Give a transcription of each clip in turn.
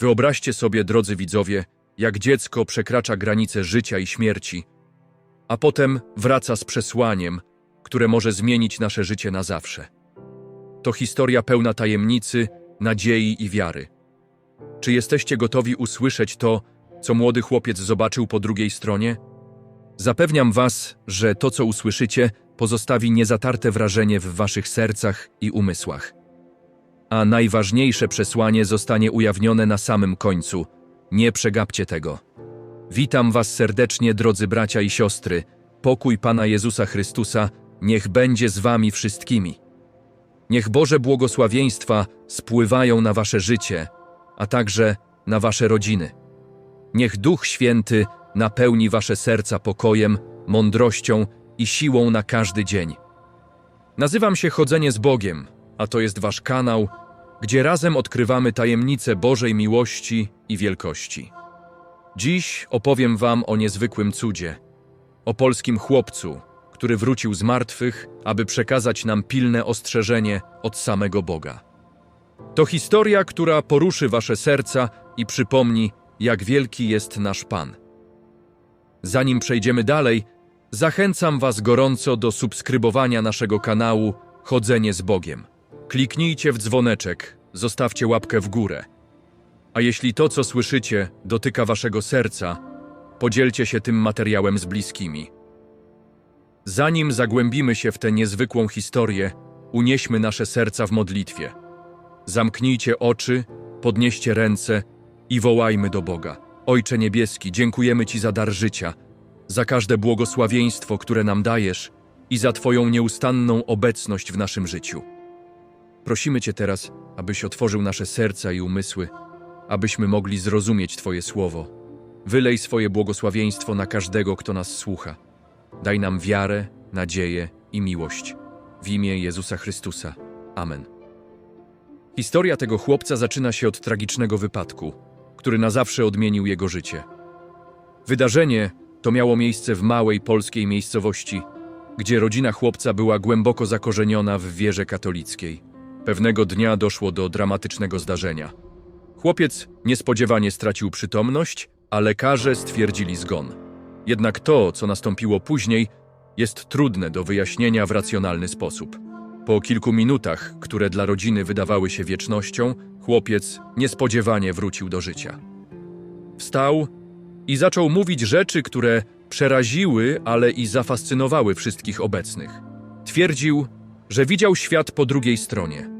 Wyobraźcie sobie, drodzy widzowie, jak dziecko przekracza granice życia i śmierci, a potem wraca z przesłaniem, które może zmienić nasze życie na zawsze. To historia pełna tajemnicy, nadziei i wiary. Czy jesteście gotowi usłyszeć to, co młody chłopiec zobaczył po drugiej stronie? Zapewniam Was, że to, co usłyszycie, pozostawi niezatarte wrażenie w Waszych sercach i umysłach. A najważniejsze przesłanie zostanie ujawnione na samym końcu. Nie przegapcie tego. Witam Was serdecznie, drodzy bracia i siostry. Pokój Pana Jezusa Chrystusa niech będzie z Wami wszystkimi. Niech Boże błogosławieństwa spływają na Wasze życie, a także na Wasze rodziny. Niech Duch Święty napełni Wasze serca pokojem, mądrością i siłą na każdy dzień. Nazywam się Chodzenie z Bogiem, a to jest Wasz kanał, gdzie razem odkrywamy tajemnice Bożej miłości i wielkości. Dziś opowiem Wam o niezwykłym cudzie, o polskim chłopcu, który wrócił z martwych, aby przekazać nam pilne ostrzeżenie od samego Boga. To historia, która poruszy Wasze serca i przypomni, jak wielki jest nasz Pan. Zanim przejdziemy dalej, zachęcam Was gorąco do subskrybowania naszego kanału Chodzenie z Bogiem. Kliknijcie w dzwoneczek, zostawcie łapkę w górę. A jeśli to, co słyszycie, dotyka Waszego serca, podzielcie się tym materiałem z bliskimi. Zanim zagłębimy się w tę niezwykłą historię, unieśmy nasze serca w modlitwie. Zamknijcie oczy, podnieście ręce i wołajmy do Boga. Ojcze Niebieski, dziękujemy Ci za dar życia, za każde błogosławieństwo, które nam dajesz i za Twoją nieustanną obecność w naszym życiu. Prosimy Cię teraz, abyś otworzył nasze serca i umysły, abyśmy mogli zrozumieć Twoje słowo. Wylej swoje błogosławieństwo na każdego, kto nas słucha. Daj nam wiarę, nadzieję i miłość. W imię Jezusa Chrystusa. Amen. Historia tego chłopca zaczyna się od tragicznego wypadku, który na zawsze odmienił jego życie. Wydarzenie to miało miejsce w małej polskiej miejscowości, gdzie rodzina chłopca była głęboko zakorzeniona w wierze katolickiej. Pewnego dnia doszło do dramatycznego zdarzenia. Chłopiec niespodziewanie stracił przytomność, a lekarze stwierdzili zgon. Jednak to, co nastąpiło później, jest trudne do wyjaśnienia w racjonalny sposób. Po kilku minutach, które dla rodziny wydawały się wiecznością, chłopiec niespodziewanie wrócił do życia. Wstał i zaczął mówić rzeczy, które przeraziły, ale i zafascynowały wszystkich obecnych. Twierdził, że widział świat po drugiej stronie.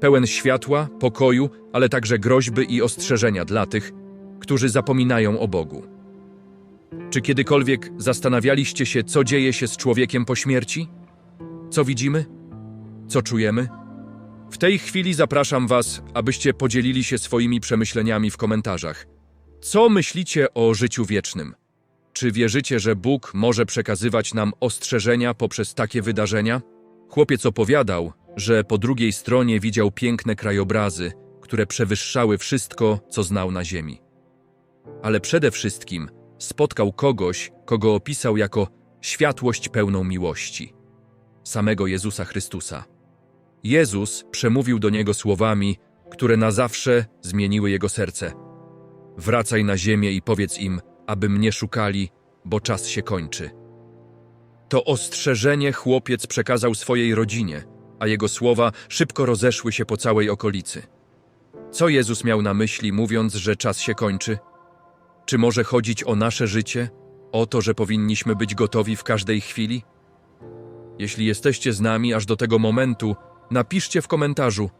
Pełen światła, pokoju, ale także groźby i ostrzeżenia dla tych, którzy zapominają o Bogu. Czy kiedykolwiek zastanawialiście się, co dzieje się z człowiekiem po śmierci? Co widzimy? Co czujemy? W tej chwili zapraszam Was, abyście podzielili się swoimi przemyśleniami w komentarzach. Co myślicie o życiu wiecznym? Czy wierzycie, że Bóg może przekazywać nam ostrzeżenia poprzez takie wydarzenia? Chłopiec opowiadał, że po drugiej stronie widział piękne krajobrazy, które przewyższały wszystko, co znał na ziemi. Ale przede wszystkim spotkał kogoś, kogo opisał jako światłość pełną miłości samego Jezusa Chrystusa. Jezus przemówił do niego słowami, które na zawsze zmieniły jego serce. Wracaj na ziemię i powiedz im, aby mnie szukali, bo czas się kończy. To ostrzeżenie chłopiec przekazał swojej rodzinie, a jego słowa szybko rozeszły się po całej okolicy. Co Jezus miał na myśli, mówiąc, że czas się kończy? Czy może chodzić o nasze życie, o to, że powinniśmy być gotowi w każdej chwili? Jeśli jesteście z nami aż do tego momentu, napiszcie w komentarzu: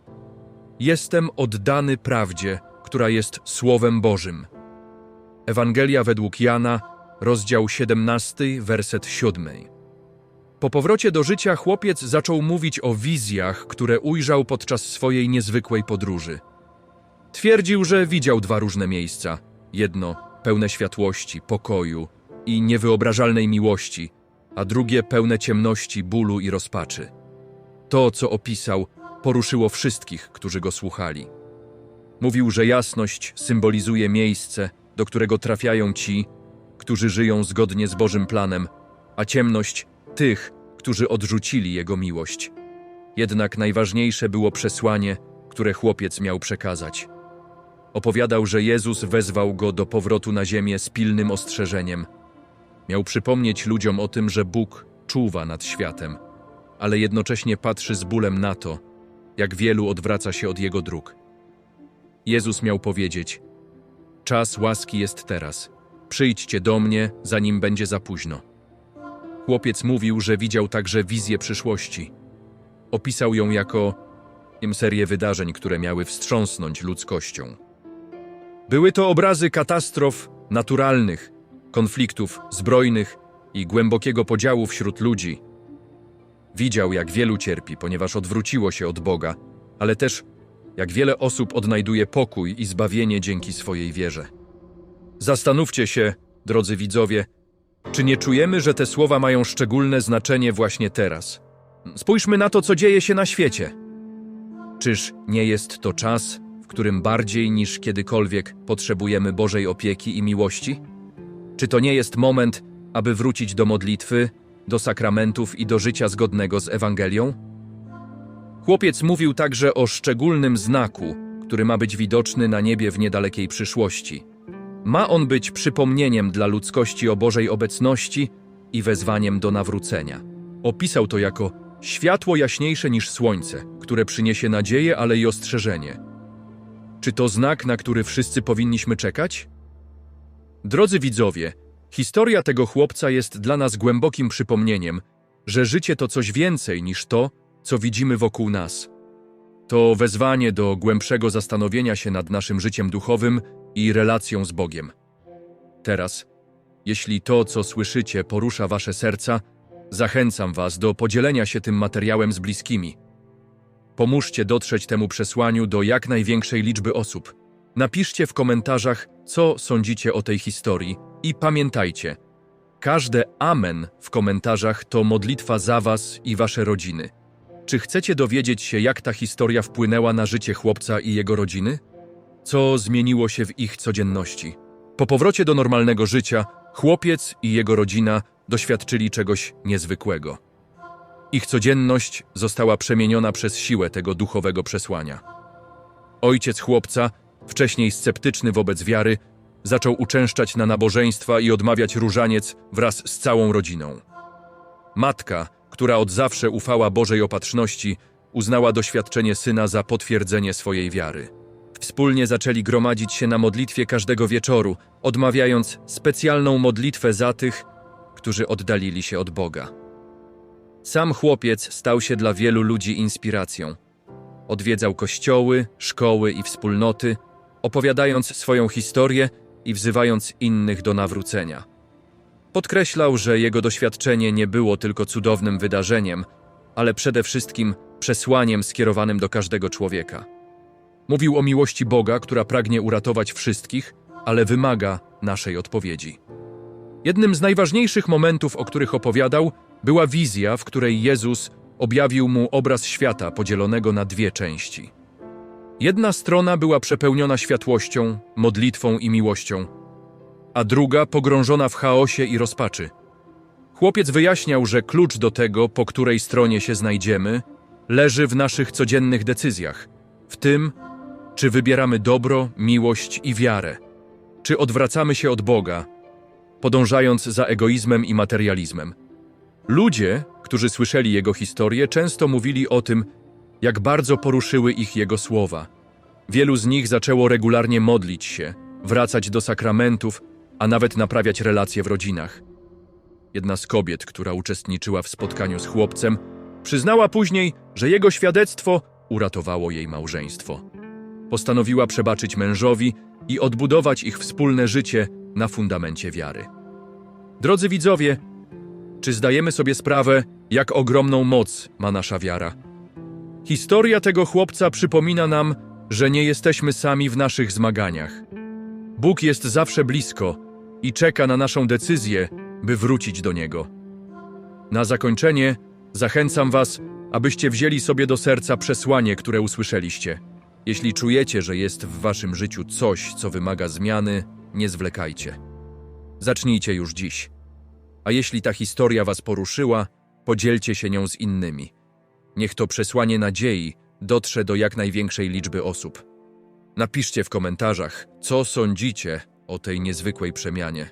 Jestem oddany prawdzie, która jest Słowem Bożym. Ewangelia według Jana, rozdział 17, werset 7. Po powrocie do życia chłopiec zaczął mówić o wizjach, które ujrzał podczas swojej niezwykłej podróży. Twierdził, że widział dwa różne miejsca: jedno pełne światłości, pokoju i niewyobrażalnej miłości, a drugie pełne ciemności, bólu i rozpaczy. To, co opisał, poruszyło wszystkich, którzy go słuchali. Mówił, że jasność symbolizuje miejsce, do którego trafiają ci, którzy żyją zgodnie z Bożym planem, a ciemność tych, którzy odrzucili Jego miłość. Jednak najważniejsze było przesłanie, które chłopiec miał przekazać. Opowiadał, że Jezus wezwał go do powrotu na ziemię z pilnym ostrzeżeniem. Miał przypomnieć ludziom o tym, że Bóg czuwa nad światem, ale jednocześnie patrzy z bólem na to, jak wielu odwraca się od Jego dróg. Jezus miał powiedzieć: Czas łaski jest teraz. Przyjdźcie do mnie, zanim będzie za późno. Chłopiec mówił, że widział także wizję przyszłości. Opisał ją jako serię wydarzeń, które miały wstrząsnąć ludzkością. Były to obrazy katastrof naturalnych, konfliktów zbrojnych i głębokiego podziału wśród ludzi. Widział, jak wielu cierpi, ponieważ odwróciło się od Boga, ale też jak wiele osób odnajduje pokój i zbawienie dzięki swojej wierze. Zastanówcie się, drodzy widzowie, czy nie czujemy, że te słowa mają szczególne znaczenie właśnie teraz? Spójrzmy na to, co dzieje się na świecie. Czyż nie jest to czas, w którym bardziej niż kiedykolwiek potrzebujemy Bożej opieki i miłości? Czy to nie jest moment, aby wrócić do modlitwy, do sakramentów i do życia zgodnego z Ewangelią? Chłopiec mówił także o szczególnym znaku, który ma być widoczny na niebie w niedalekiej przyszłości. Ma on być przypomnieniem dla ludzkości o Bożej obecności i wezwaniem do nawrócenia. Opisał to jako światło jaśniejsze niż słońce, które przyniesie nadzieję, ale i ostrzeżenie. Czy to znak, na który wszyscy powinniśmy czekać? Drodzy widzowie, historia tego chłopca jest dla nas głębokim przypomnieniem, że życie to coś więcej niż to, co widzimy wokół nas. To wezwanie do głębszego zastanowienia się nad naszym życiem duchowym i relacją z Bogiem. Teraz, jeśli to, co słyszycie, porusza wasze serca, zachęcam was do podzielenia się tym materiałem z bliskimi. Pomóżcie dotrzeć temu przesłaniu do jak największej liczby osób. Napiszcie w komentarzach, co sądzicie o tej historii i pamiętajcie, każde amen w komentarzach to modlitwa za was i wasze rodziny. Czy chcecie dowiedzieć się, jak ta historia wpłynęła na życie chłopca i jego rodziny? Co zmieniło się w ich codzienności? Po powrocie do normalnego życia, chłopiec i jego rodzina doświadczyli czegoś niezwykłego. Ich codzienność została przemieniona przez siłę tego duchowego przesłania. Ojciec chłopca, wcześniej sceptyczny wobec wiary, zaczął uczęszczać na nabożeństwa i odmawiać różaniec wraz z całą rodziną. Matka, która od zawsze ufała Bożej opatrzności, uznała doświadczenie syna za potwierdzenie swojej wiary. Wspólnie zaczęli gromadzić się na modlitwie każdego wieczoru, odmawiając specjalną modlitwę za tych, którzy oddalili się od Boga. Sam chłopiec stał się dla wielu ludzi inspiracją. Odwiedzał kościoły, szkoły i wspólnoty, opowiadając swoją historię i wzywając innych do nawrócenia. Podkreślał, że jego doświadczenie nie było tylko cudownym wydarzeniem, ale przede wszystkim przesłaniem skierowanym do każdego człowieka. Mówił o miłości Boga, która pragnie uratować wszystkich, ale wymaga naszej odpowiedzi. Jednym z najważniejszych momentów, o których opowiadał, była wizja, w której Jezus objawił mu obraz świata podzielonego na dwie części. Jedna strona była przepełniona światłością, modlitwą i miłością, a druga pogrążona w chaosie i rozpaczy. Chłopiec wyjaśniał, że klucz do tego, po której stronie się znajdziemy, leży w naszych codziennych decyzjach, w tym, czy wybieramy dobro, miłość i wiarę, czy odwracamy się od Boga, podążając za egoizmem i materializmem. Ludzie, którzy słyszeli jego historię, często mówili o tym, jak bardzo poruszyły ich jego słowa. Wielu z nich zaczęło regularnie modlić się, wracać do sakramentów, a nawet naprawiać relacje w rodzinach. Jedna z kobiet, która uczestniczyła w spotkaniu z chłopcem, przyznała później, że jego świadectwo uratowało jej małżeństwo. Postanowiła przebaczyć mężowi i odbudować ich wspólne życie na fundamencie wiary. Drodzy widzowie, czy zdajemy sobie sprawę, jak ogromną moc ma nasza wiara? Historia tego chłopca przypomina nam, że nie jesteśmy sami w naszych zmaganiach. Bóg jest zawsze blisko i czeka na naszą decyzję, by wrócić do Niego. Na zakończenie zachęcam Was, abyście wzięli sobie do serca przesłanie, które usłyszeliście. Jeśli czujecie, że jest w Waszym życiu coś, co wymaga zmiany, nie zwlekajcie. Zacznijcie już dziś. A jeśli ta historia Was poruszyła, podzielcie się nią z innymi. Niech to przesłanie nadziei dotrze do jak największej liczby osób. Napiszcie w komentarzach, co sądzicie o tej niezwykłej przemianie.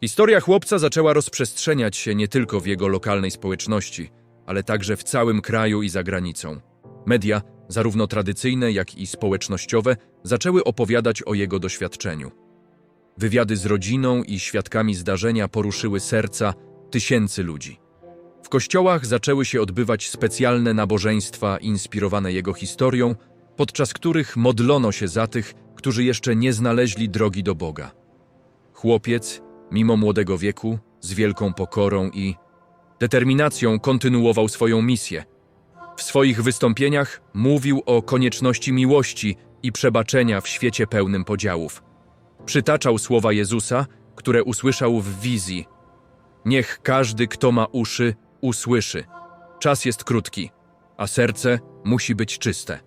Historia chłopca zaczęła rozprzestrzeniać się nie tylko w jego lokalnej społeczności, ale także w całym kraju i za granicą. Media, zarówno tradycyjne, jak i społecznościowe, zaczęły opowiadać o jego doświadczeniu. Wywiady z rodziną i świadkami zdarzenia poruszyły serca tysięcy ludzi. W kościołach zaczęły się odbywać specjalne nabożeństwa inspirowane jego historią, podczas których modlono się za tych, którzy jeszcze nie znaleźli drogi do Boga. Chłopiec, mimo młodego wieku, z wielką pokorą i determinacją kontynuował swoją misję. W swoich wystąpieniach mówił o konieczności miłości i przebaczenia w świecie pełnym podziałów. Przytaczał słowa Jezusa, które usłyszał w wizji. Niech każdy, kto ma uszy, usłyszy. Czas jest krótki, a serce musi być czyste.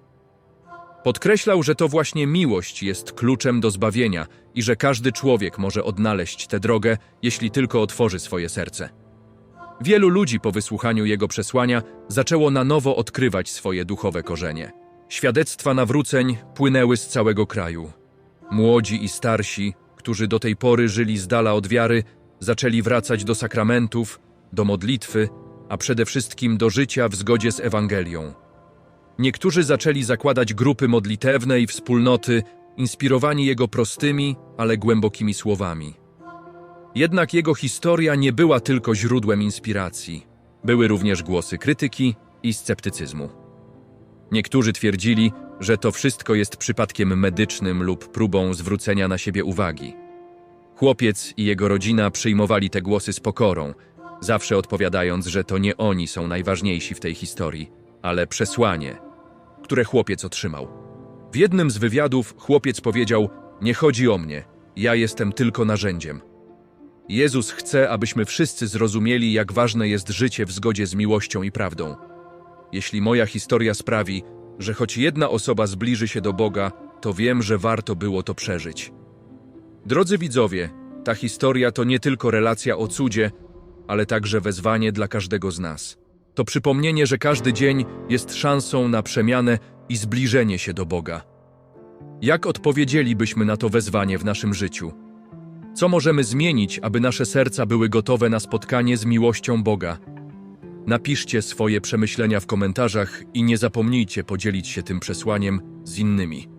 Podkreślał, że to właśnie miłość jest kluczem do zbawienia i że każdy człowiek może odnaleźć tę drogę, jeśli tylko otworzy swoje serce. Wielu ludzi po wysłuchaniu jego przesłania zaczęło na nowo odkrywać swoje duchowe korzenie. Świadectwa nawróceń płynęły z całego kraju. Młodzi i starsi, którzy do tej pory żyli z dala od wiary, zaczęli wracać do sakramentów, do modlitwy, a przede wszystkim do życia w zgodzie z Ewangelią. Niektórzy zaczęli zakładać grupy modlitewne i wspólnoty, inspirowani jego prostymi, ale głębokimi słowami. Jednak jego historia nie była tylko źródłem inspiracji. Były również głosy krytyki i sceptycyzmu. Niektórzy twierdzili, że to wszystko jest przypadkiem medycznym lub próbą zwrócenia na siebie uwagi. Chłopiec i jego rodzina przyjmowali te głosy z pokorą, zawsze odpowiadając, że to nie oni są najważniejsi w tej historii, ale przesłanie, które chłopiec otrzymał. W jednym z wywiadów chłopiec powiedział: Nie chodzi o mnie, ja jestem tylko narzędziem. Jezus chce, abyśmy wszyscy zrozumieli, jak ważne jest życie w zgodzie z miłością i prawdą. Jeśli moja historia sprawi, że choć jedna osoba zbliży się do Boga, to wiem, że warto było to przeżyć. Drodzy widzowie, ta historia to nie tylko relacja o cudzie, ale także wezwanie dla każdego z nas. To przypomnienie, że każdy dzień jest szansą na przemianę i zbliżenie się do Boga. Jak odpowiedzielibyśmy na to wezwanie w naszym życiu? Co możemy zmienić, aby nasze serca były gotowe na spotkanie z miłością Boga? Napiszcie swoje przemyślenia w komentarzach i nie zapomnijcie podzielić się tym przesłaniem z innymi.